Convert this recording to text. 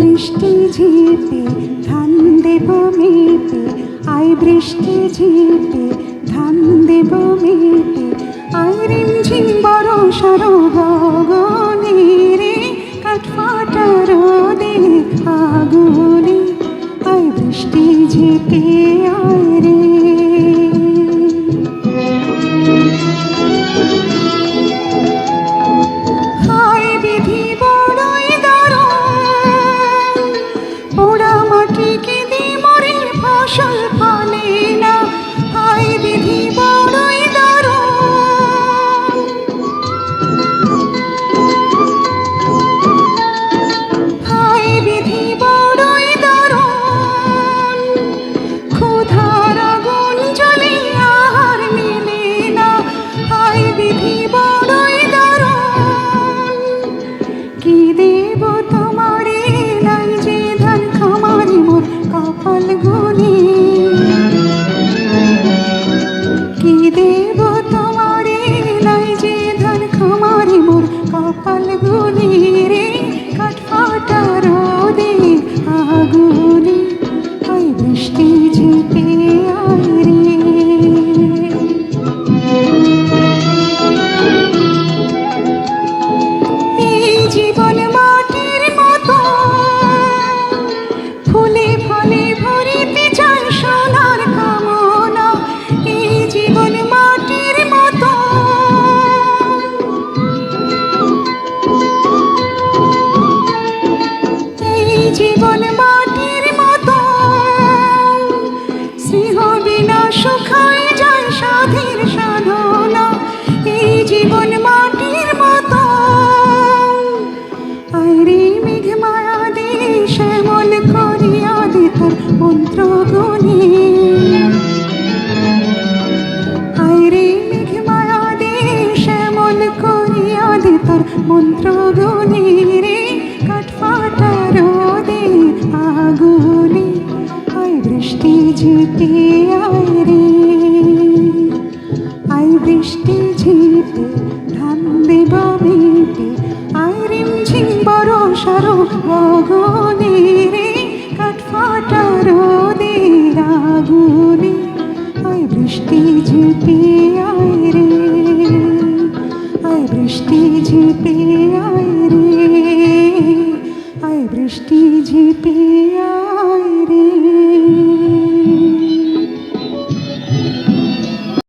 বৃষ্টি ঝিপি, ধান দেব মেপে আই বৃষ্টি ঝিপি, ধান দেব মেপে। রিম ঝিম বড় সরো গগনে রে কাঠফাটা রোদে আগুনে। আয় বৃষ্টি ঝিপে আয় তোমারে আগুনে আই বৃষ্টি ঝিপে, আয় রে। আই বৃষ্টি ঝিপে, ধান দেব মেপে আই রিম ঝিম বড় সরো গগনে রে। কাঠ ফাটা রোদে আগুনে আই বৃষ্টি ঝিপে, আয় রে। আই বৃষ্টি ঝিপে, আয় রে। আই বৃষ্টি আয়